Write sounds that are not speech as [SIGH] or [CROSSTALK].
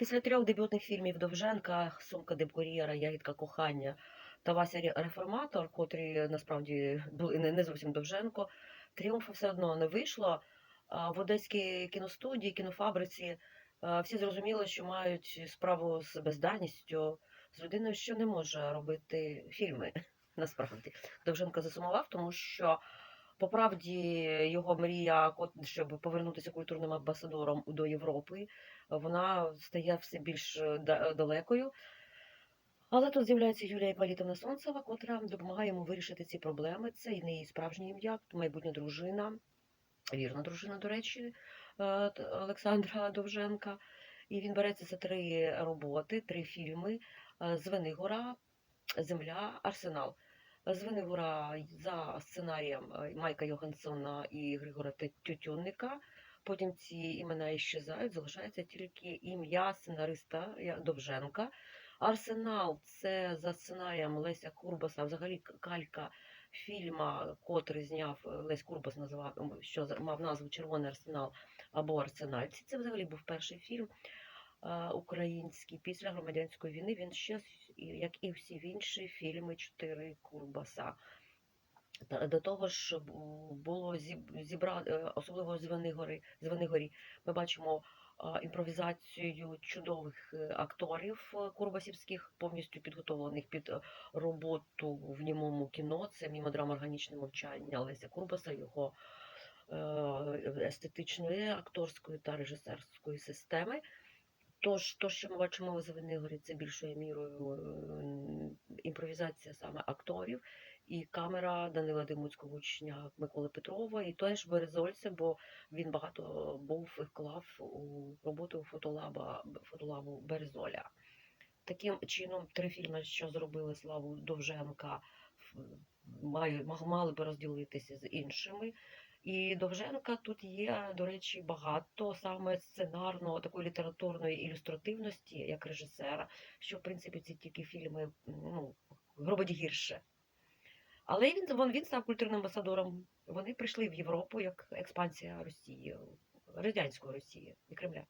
Після трьох дебютних фільмів Довженка, Сумка Дебкур'єра, Ягідка кохання та Вася Реформатор, котрі насправді були не, не зовсім Довженко, тріумфу все одно не вийшло. В Одеській кіностудії, кінофабриці всі зрозуміли, що мають справу з бездарністю, з людиною, що не може робити фільми. [LAUGHS] Насправді Довженко засумував, тому що по правді його мрія, щоб повернутися культурним амбасадором до Європи, вона стає все більш е, далекою. Але тут з'являється Юлія Іпполітовна Сонцева, котра допомагає йому вирішити ці проблеми. Це і не її справжнє ім'я, майбутня дружина, вірна дружина, до речі, е, Олександра Довженка. І він береться за три роботи, три фільми: е, Звенигора, Земля, Арсенал. Звенигора за сценарієм е, Майка Йогансона і Григора Тютюнника. Потім ці імена іщезають, залишається тільки ім'я сценариста Довженка. Арсенал це за сценарієм Леся Курбаса, взагалі калька фільма, котрий зняв е, Лесь Курбас, називав, що мав назву Червоний арсенал або Арсенальці. Це взагалі був перший фільм е, український після громадянської війни. Він ще, як і всі інші фільми чотири Курбаса. До того ж було зібрати, особливо з Венигори, ми бачимо імпровізацію чудових е, акторів е, курбасівських, повністю підготовлених під е, роботу в німому кіно. Це мімодрама органічне мовчання Леся Курбаса, його е, естетичної, акторської та режисерської системи. Тож, то, що ми бачимо в Звенигорі, це більшою мірою е, імпровізація саме акторів і камера Данила Димуцького учня Миколи Петрова, і теж Березольця, бо він багато був і вклав у роботу фотолаба, фотолабу Березоля. Таким чином, три фільми, що зробили славу Довженка, мали би розділитися з іншими. І Довженка тут є, до речі, багато саме сценарно такої літературної ілюстративності, як режисера, що в принципі ці тільки фільми ну, робить гірше. Але він, він, він став культурним амбасадором. Вони прийшли в Європу як експансія Росії, радянської Росії і Кремля.